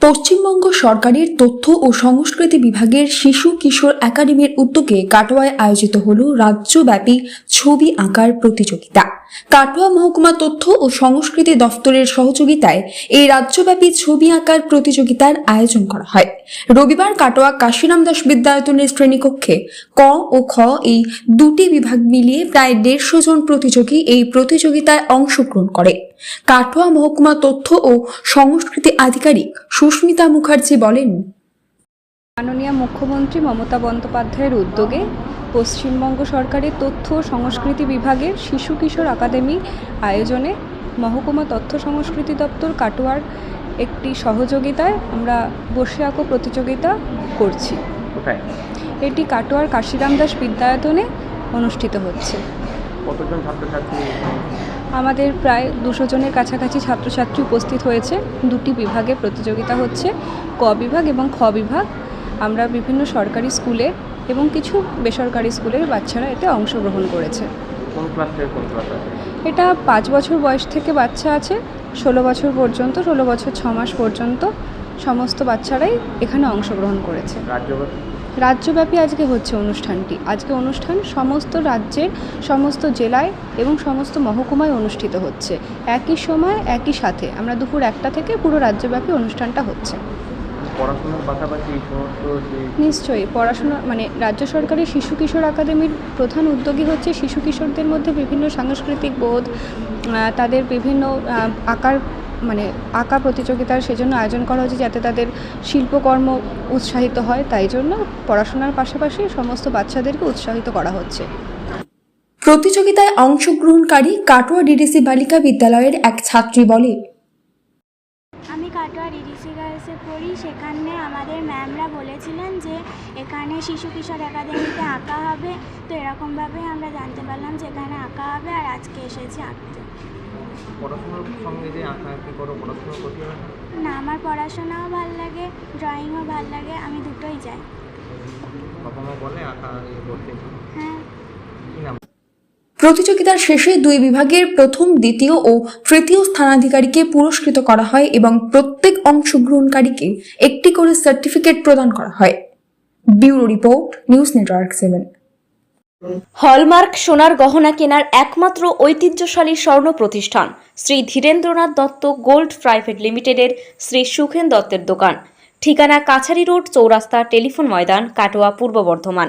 পশ্চিমবঙ্গ সরকারের তথ্য ও সংস্কৃতি বিভাগের শিশু কিশোর একাডেমির উদ্যোগে কাটোয়ায় আয়োজিত হল রাজ্যব্যাপী ছবি আঁকার প্রতিযোগিতা। কাটোয়া মহকুমা তথ্য ও সংস্কৃতি দফতরের সহযোগিতায় এই রাজ্যব্যাপী ছবি আঁকার প্রতিযোগিতার আয়োজন করা হয়। রবিবার কাটোয়া কাশিরাম দাস বিদ্যায়তনের শ্রেণীকক্ষে ক ও খ এই দুটি বিভাগ মিলিয়ে প্রায় দেড়শো জন প্রতিযোগী এই প্রতিযোগিতায় অংশগ্রহণ করে। কাটোয়া মহকুমা তথ্য ও সংস্কৃতি আধিকারিক সুস্মিতা মুখার্জি বলেন মাননীয় মুখ্যমন্ত্রী মমতা বন্দ্যোপাধ্যায়ের উদ্যোগে পশ্চিমবঙ্গ সরকারের তথ্য সংস্কৃতি বিভাগের শিশু কিশোর একাডেমি আয়োজনে মহকুমা তথ্য সংস্কৃতি দপ্তর কাটোয়ার একটি সহযোগিতায় আমরা বসে আঁকো প্রতিযোগিতা করছি। এটি কাটোয়ার কাশিরাম দাস বিদ্যায়তনে অনুষ্ঠিত হচ্ছে। আমাদের প্রায় দুশো জনের কাছাকাছি ছাত্রছাত্রী উপস্থিত হয়েছে। দুটি বিভাগে প্রতিযোগিতা হচ্ছে ক বিভাগ এবং খ বিভাগ। আমরা বিভিন্ন সরকারি স্কুলে এবং কিছু বেসরকারি স্কুলের বাচ্চারা এতে অংশগ্রহণ করেছে। এটা পাঁচ বছর বয়স থেকে বাচ্চা আছে ষোলো বছর পর্যন্ত ষোলো বছর ছ মাস পর্যন্ত সমস্ত বাচ্চারাই এখানে অংশগ্রহণ করেছে। রাজ্যব্যাপী? রাজ্যব্যাপী আজকে হচ্ছে অনুষ্ঠানটি। আজকে অনুষ্ঠান সমস্ত রাজ্যের সমস্ত জেলায় এবং সমস্ত মহকুমায় অনুষ্ঠিত হচ্ছে। একই সময় একই সাথে। আমরা দুপুর একটা থেকে পুরো রাজ্যব্যাপী অনুষ্ঠানটা হচ্ছে। পড়াশোনার পাশাপাশি এই সমস্ত যে নিশ্চয়ই পড়াশোনা মানে রাজ্য সরকারের শিশু কিশোর একাডেমির প্রধান উদ্যোগী হচ্ছে শিশু কিশোরদের মধ্যে বিভিন্ন সাংস্কৃতিক বোধ আহ, তাদের বিভিন্ন আঁকার মানে আঁকা প্রতিযোগিতার সেজন্য আয়োজন করা হচ্ছে যাতে তাদের শিল্পকর্ম উৎসাহিত হয়। তাই জন্য পড়াশোনার পাশাপাশি সমস্ত বাচ্চাদেরকে উৎসাহিত করা হচ্ছে। প্রতিযোগিতায় অংশগ্রহণকারী কাটোয়া ডিডিসি বালিকা বিদ্যালয়ের এক ছাত্রী বলে আমি কাটোয়া ডিডিসি গার্লসে পড়ি সেখানে আমাদের ম্যামরা বলেছিলেন যে এখানে শিশু কিশোর একাডেমিতে আঁকা হবে। তো এরকমভাবে আমরা জানতে পারলাম যে এখানে আঁকা হবে আর আজকে এসেছি আঁকতে। পড়াশোনার সঙ্গে যে আঁকা আঁকি করো পড়াশোনা করতে না? আমার পড়াশোনাও ভালো লাগে ড্রয়িংও ভালো লাগে আমি দুটোই যাই বাবা মা বলে আঁকা করতে হ্যাঁ। প্রতিযোগিতার শেষে দুই বিভাগের প্রথম, দ্বিতীয় ও তৃতীয় স্থানাধিকারীকে পুরস্কৃত করা হয় এবং প্রত্যেক অংশগ্রহণকারীকে একটি করে সার্টিফিকেট প্রদান করা হয়। Bureau report, news network seven. Hallmark সোনার গহনা কেনার একমাত্র ঐতিহ্যশালী স্বর্ণ প্রতিষ্ঠান শ্রী ধীরেন্দ্রনাথ দত্ত গোল্ড প্রাইভেট লিমিটেডের শ্রী সুখেন দত্তের দোকান। ঠিকানা কাছারি রোড, চৌরাস্তা, টেলিফোন ময়দান, কাটোয়া, পূর্ব বর্ধমান।